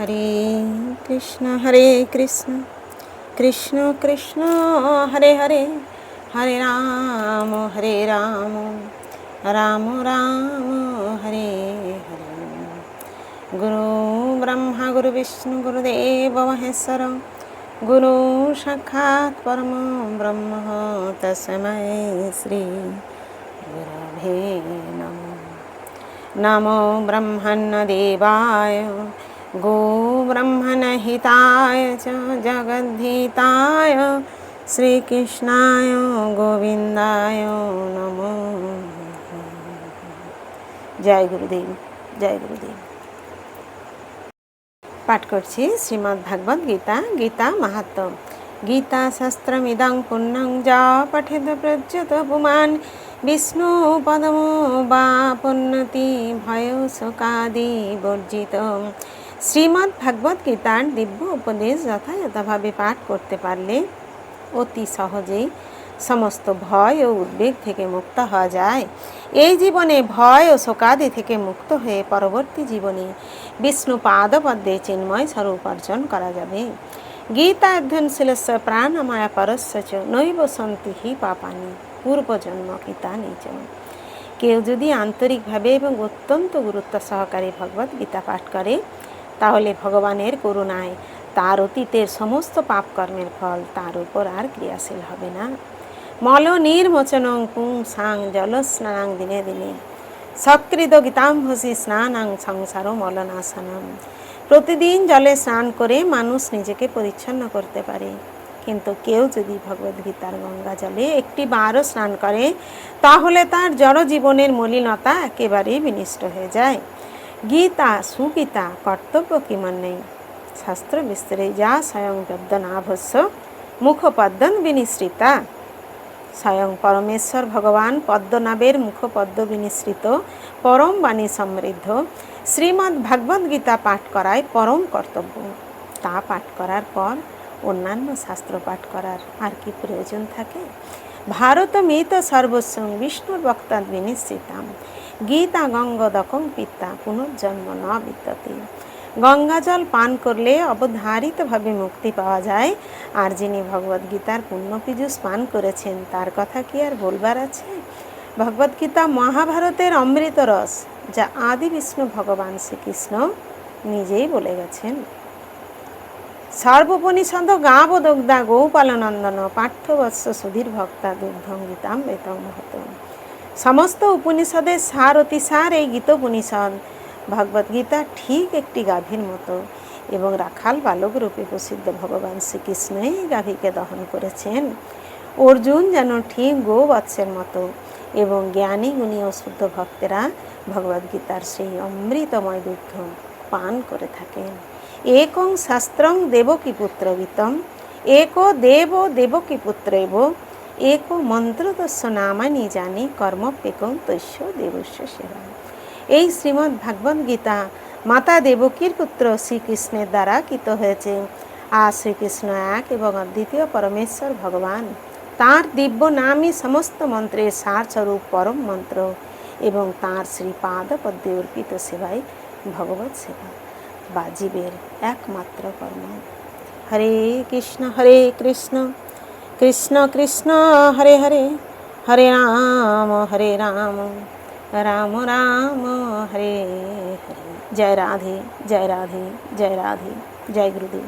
হরে কৃষ্ণ হরে কৃষ্ণ। কৃষ্ণ কৃষ্ণ, হরে হরে। হরে রাম হরে রাম। রাম রাম, হরে হরে। গুরু ব্রহ্মা, গুরু বিষ্ণু, গুরুদেব মহেশ্বর। গুরু সাক্ষাৎ পরম ব্রহ্ম, তসময় শ্রী গুরভে নম। নমো ব্রহ্মণ্য দেবায় गोब्रह्मणहिताय च जगद्धिताय শ্রীকৃষ্ণায় গোবিন্দায় নমো জয় গুরুদেব জয় গুরুদেব পাঠ করছি শ্রীমদ্ ভাগবত গীতা গীতা মাহাত্ম গীতা শাস্ত্রমিদং পুণ্যং যা পঠেদ প্রজ্যত পুমান বিষ্ণু পদম বা পুণ্যতি ভয় শোকাদি বর্জিত শ্রীমদ্ ভাগবত গীতার দিব্য উপদেশ যথাযথভাবে পাঠ করতে পারলে অতি সহজেই সমস্ত ভয় ও উদ্বেগ থেকে মুক্ত হওয়া যায়। এই জীবনে ভয় ও শোকাদি থেকে মুক্ত হয়ে পরবর্তী জীবনে বিষ্ণু পাদপদ্মে চিন্ময় স্বরূপ অর্জন করা যাবে। গীতা অধ্যয়নশীলস্য প্রাণমায়া পরস্য নৈব সন্তি হি পাপানি, পূর্বজন্ম গীতা নিজ। কেউ যদি আন্তরিকভাবে এবং অত্যন্ত গুরুত্ব সহকারে ভগবত গীতা পাঠ করে তাহলে ভগবানের করুণায় তার অতীতের সমস্ত পাপকর্মের ফল তার উপর আর ক্রিয়াশীল হবে না। মল নির্মোচনং পুং সাং জল স্নানাং দিনে। দিনে সকৃত গীতাম্ভসি স্নানাং সংসার মলনাশনম। প্রতিদিন জলে স্নান করে মানুষ নিজেকে পরিচ্ছন্ন করতে পারে। কিন্তু কেউ যদি ভগবদ্গীতার গঙ্গা জলে একটি বারও স্নান করে, তাহলে তার জড় জীবনের মলিনতা একেবারেই বিনিষ্ট হয়ে যায়। গীতা সুগীতা কর্তব্য কিমন নেই শাস্ত্র বিস্তরে যা স্বয়ং পদ্মনাভস্য মুখপদ্মন বিনিশ্রিতা স্বয়ং পরমেশ্বর ভগবান পদ্মনাভের মুখপদ্ম বিনিশ্রিত পরম বাণী সমৃদ্ধ শ্রীমদ্ ভাগবত গীতা পাঠ করায় পরম কর্তব্য তা পাঠ করার পর অন্যান্য শাস্ত্র পাঠ করার আর কি প্রয়োজন থাকে ভারত মিত সর্বস্বং বিষ্ণুর বক্তাদ বিনিশ্চিতাম গীতা গঙ্গদকং পিতা পুনর্জন্ম ন বিদ্যতে। গঙ্গাজল পান করলে অবধারিতভাবে মুক্তি পাওয়া যায়। আর যিনি ভগবদ্গীতার পুণ্যপীজুষ পান করেছেন, তার কথা কি আর বলবার আছে? ভগবদ্গীতা মহাভারতের অমৃত রস, যা আদি বিষ্ণু ভগবান শ্রীকৃষ্ণ নিজেই বলে গেছেন। সর্বোপনিষদ গাব দগ্ধা গৌপালনন্দন পাঠ্যবৎস সুধীর ভক্তা দুগ্ধম গীতাম বেতম মহত সমস্ত উপনিষদের সার অতিসার এই গীতোপনিষদ ভগবদ্গীতা ঠিক একটি গাভীর মতো এবং রাখাল বালক রূপে প্রসিদ্ধ ভগবান শ্রীকৃষ্ণই গাভীকে দহন করেছেন। অর্জুন যেন ঠিক গোবৎসের মতো এবং জ্ঞানী, গুণী ও শুদ্ধ ভক্তেরা ভগবদ্গীতার সেই অমৃতময় দুগ্ধ পান করে থাকেন। একং শাস্ত্রং দেবকী পুত্র গীতম এক দেব দেবকী পুত্রেব এক মন্ত্রদস্য নামানি জানি কর্মপেকং তৈশ্য দেবস্য সেবা এই শ্রীমদ্ ভাগবত গীতা মাতা দেবকীর পুত্র শ্রীকৃষ্ণের দ্বারা কৃত হয়েছে। আর শ্রীকৃষ্ণ এক এবং অদ্বিতীয় পরমেশ্বর ভগবান। তার দিব্য নামই সমস্ত মন্ত্রের সারস্বরূপ পরম মন্ত্র এবং তাঁর শ্রীপাদ পদ্মে অর্পিত সেবাই ভগবত সেবা। বা জীবের একমাত্র কর্ম। হরে কৃষ্ণ হরে কৃষ্ণ। কৃষ্ণ কৃষ্ণ হরে হরে হরে রাম হরে রাম রাম রাম হরে হরে জয় রাধে জয় রাধে জয় রাধে জয় গুরুদেব